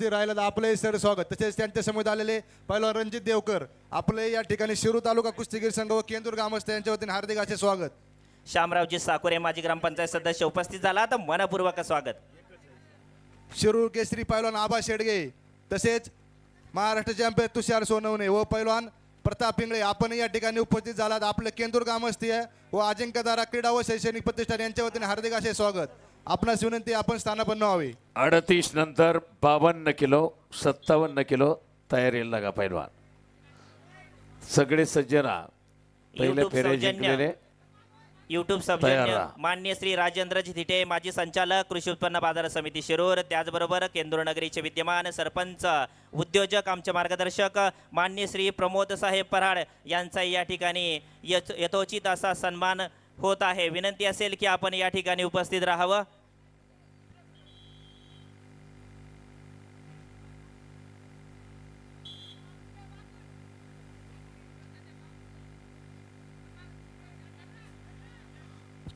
ते राहिलं आपलंही सर स्वागत. तसेच त्यांच्यासमोर आलेले पहिलवान रणजित देवकर. आपले या ठिकाणी शिरू तालुका कुस्तीगीर संघ व केंदूर ग्रामस्थ यांच्या वतीने हार्दिक असे स्वागत. शामरावजी साकोरे माजी ग्रामपंचायत सदस्य उपस्थित झाला. तर मनपूर्वक स्वागत. शिरूर केसरी पैलवान आबा शेडगे तसेच महाराष्ट्र चॅम्पियन तुषार सोनवणे व पैलवान प्रताप पिंगळे आपण या ठिकाणी उपस्थित झालात. आपले केंदूर ग्रामस्थीय व अजिंक्यतारा क्रीडा व शैक्षणिक प्रतिष्ठान यांच्या वतीने हार्दिक असे स्वागत. आपणास विनंती आपण स्थानापन्न व्हावे अडतीस नंतर बावन्न किलो सत्तावन्न किलो तयारीला लागा पैलवान? सगळे सज्जना YouTube फेऱ्या सौजन्य. जिंकलेले. युट्यूब तयार सौजन्य राहा. मान्य श्री राजेंद्रजी थिटे माजी संचालक कृषी उत्पन्न बाजार समिती शिरूर त्याचबरोबर केंदूर नगरीचे विद्यमान सरपंच उद्योजक आमचे मार्गदर्शक मान्य श्री प्रमोद साहेब पराड यांचा या ठिकाणी यथ- यथोचित असा सन्मान होत आहे. विनंती असेल की आपण या ठिकाणी उपस्थित राहावं.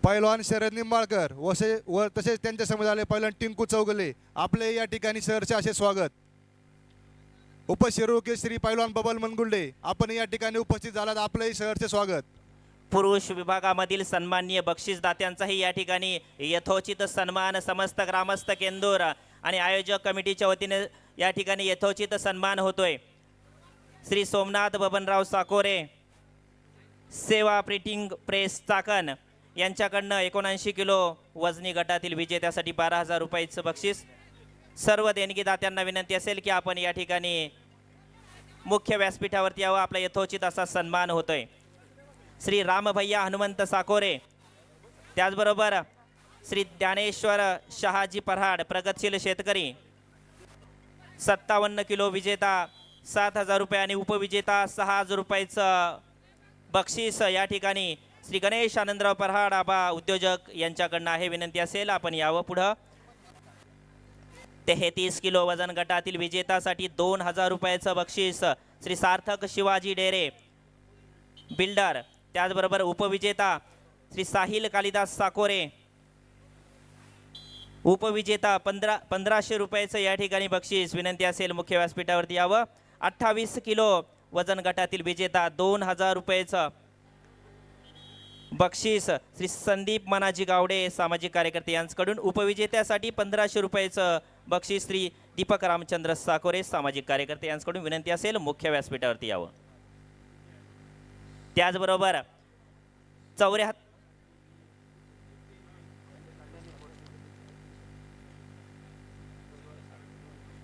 पैलवान शरद निंबाळकर वसे व तसेच त्यांच्यासमोर आले पैलवान टिंकू चौगले आपले या ठिकाणी सरचे असे स्वागत. उपशिरोके श्री पैलवान बबल मनगुंडे आपण या ठिकाणी उपस्थित झालात आपलंही शहरचे स्वागत. पुरुष विभागामधील सन्माननीय बक्षीसदात्यांचाही या ठिकाणी यथोचित सन्मान समस्त ग्रामस्थ केंदूर आणि आयोजक कमिटीच्या वतीने या ठिकाणी यथोचित सन्मान होतोय. श्री सोमनाथ बबनराव साकोरे सेवा प्रिंटिंग प्रेस चाकण. यांच्याकडनं एकोणऐंशी किलो वजनी गटातील विजेत्यासाठी बारा हजार रुपयाचं बक्षीस. सर्व देणगीदात्यांना विनंती असेल की आपण या ठिकाणी मुख्य व्यासपीठावरती यावं आपला यथोचित असा सन्मान होतोय. श्री रामभैया हनुमंत साकोरे त्याचबरोबर श्री ज्ञानेश्वर शहाजी पराड प्रगतशील शेतकरी सत्तावन्न किलो विजेता सात हजार रुपये आणि उपविजेता सहा हजार रुपयाचं बक्षीस या ठिकाणी श्री गणेश आनंदराव परहाड आबा उद्योजक यांच्याकडनं आहे विनंती असेल आपण यावं पुढं. तेहतीस किलो वजन गटातील विजेतासाठी दोन हजार रुपयाचं बक्षीस श्री सार्थक शिवाजी डेरे बिल्डर त्याचबरोबर उपविजेता श्री साहिल कालिदास साकोरे उपविजेता पंधरा पंधराशे रुपयाचं या ठिकाणी बक्षीस विनंती असेल मुख्य व्यासपीठावरती यावं. अठ्ठावीस किलो वजन गटातील विजेता दोन हजार रुपयाचं बक्षीस. श्री संदीप मनाजी गावडे सामाजिक कार्यकर्ते यांच्याकडून उपविजेत्यासाठी पंधराशे रुपयाचं बक्षीस श्री दीपक रामचंद्र साकोरे सामाजिक कार्यकर्ते यांच्याकडून विनंती असेल मुख्य व्यासपीठावरती यावं. त्याचबरोबर चौऱ्याहत्तर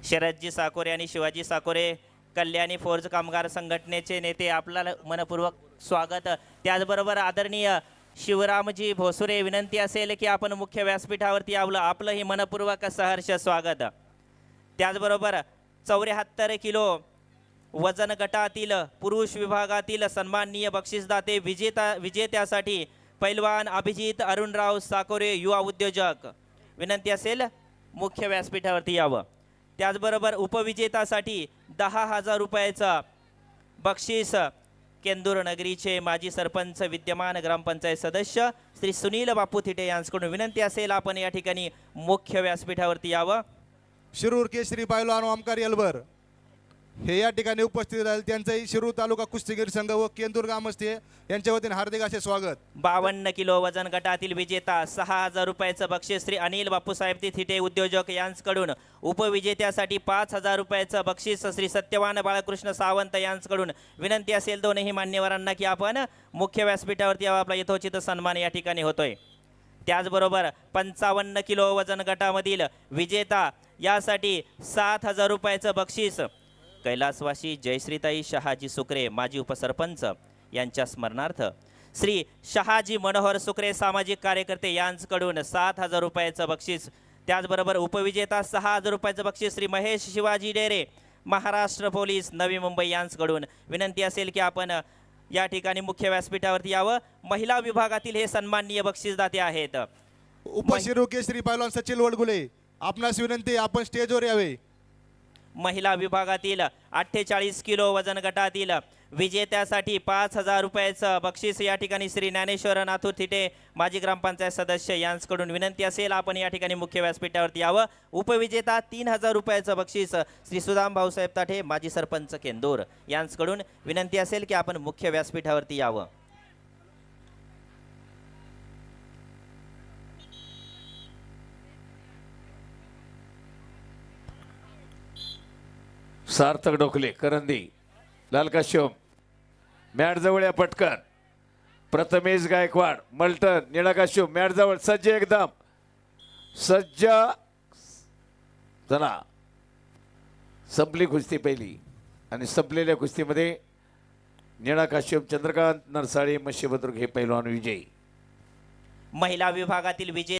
शरदजी साकोरे आणि शिवाजी साकोरे कल्याणी फोर्ज कामगार संघटनेचे नेते आपल्याला मनपूर्वक स्वागत. त्याचबरोबर आदरणीय शिवरामजी भोसुरे विनंती असेल की आपण मुख्य व्यासपीठावरती यावलं आपलंही मनपूर्वक सहर्ष स्वागत. त्याचबरोबर चौऱ्याहत्तर किलो वजन गटातील पुरुष विभागातील सन्माननीय बक्षीसदाते विजेता विजेत्यासाठी पैलवान अभिजित अरुणराव साकोरे युवा उद्योजक. विनंती असेल मुख्य व्यासपीठावरती यावं. त्याचबरोबर उपविजेतासाठी दहा हजार रुपयाचं बक्षीस केंदूर नगरीचे माजी सरपंच विद्यमान ग्रामपंचायत सदस्य श्री सुनील बापू थिटे यांच्याकडून विनंती असेल आपण या ठिकाणी मुख्य व्यासपीठावरती यावं. शिरूर केसरी पैलवान आमकार यलबर हे या ठिकाणी उपस्थित राहील त्यांचंही शिरूर तालुका कुस्तीगीर संघ व केंदूर ग्रामस्थीय यांच्या वतीने हार्दिक असे स्वागत. बावन्न किलो वजन गटातील विजेता सहा हजार रुपयाचं बक्षीस श्री अनिल बापूसाहेब तिथिटे उद्योजक यांच्याकडून उपविजेत्यासाठी पाच हजार रुपयाचं बक्षीस श्री सत्यवान बाळकृष्ण सावंत यांच्याकडून विनंती असेल दोनही मान्यवरांना की आपण मुख्य व्यासपीठावरती आपला यथोचित सन्मान या ठिकाणी होतोय. त्याचबरोबर पंचावन्न किलो वजन गटामधील विजेता यासाठी सात हजार रुपयाचं बक्षीस कैलासवासी जयश्रीताई शहाजी सुकरे माजी उपसरपंच यांच्या स्मरणार्थ श्री शहाजी मनोहर सुकरे सामाजिक कार्यकर्ते यांच्याकडून सात हजार रुपयाचं बक्षीस त्याचबरोबर उपविजेता सहा हजार रुपयाचं बक्षीस श्री महेश शिवाजी डेरे महाराष्ट्र पोलीस नवी मुंबई यांच्याकडून विनंती असेल की आपण या ठिकाणी मुख्य व्यासपीठावरती यावं. महिला विभागातील हे सन्माननीय बक्षीसदाते आहेत. उपशिरूर श्री पैलवान सचिन वडगुले आपणास विनंती आपण स्टेजवर यावे. महिला विभागातील अठ्ठेचाळीस किलो वजन गटातील विजेत्यासाठी पाच हजार रुपयाचं बक्षीस या ठिकाणी श्री ज्ञानेश्वर नाथू थिटे माजी ग्रामपंचायत सदस्य यांच्याकडून विनंती असेल आपण या ठिकाणी मुख्य व्यासपीठावरती यावं. उपविजेता तीन हजार रुपयाचं बक्षीस श्री सुदाम भाऊसाहेब ताठे माजी सरपंच केंदूर यांच्याकडून विनंती असेल की आपण मुख्य व्यासपीठावरती यावं. सार्थक डोकले करंदी लालकाश्यम शिवम मॅटजवळ या पटकन प्रथमेश गायकवाड मल्टन निळाकाश्यम मॅडजवळ सज्ज एकदम सज्ज चला संपली कुस्ती पहिली आणि संपलेल्या कुस्तीमध्ये निळाकाश्यम चंद्रकांत नरसाळे मत्स्यभद्रुक हे पैलवान विजयी. महिला विभागातील विजय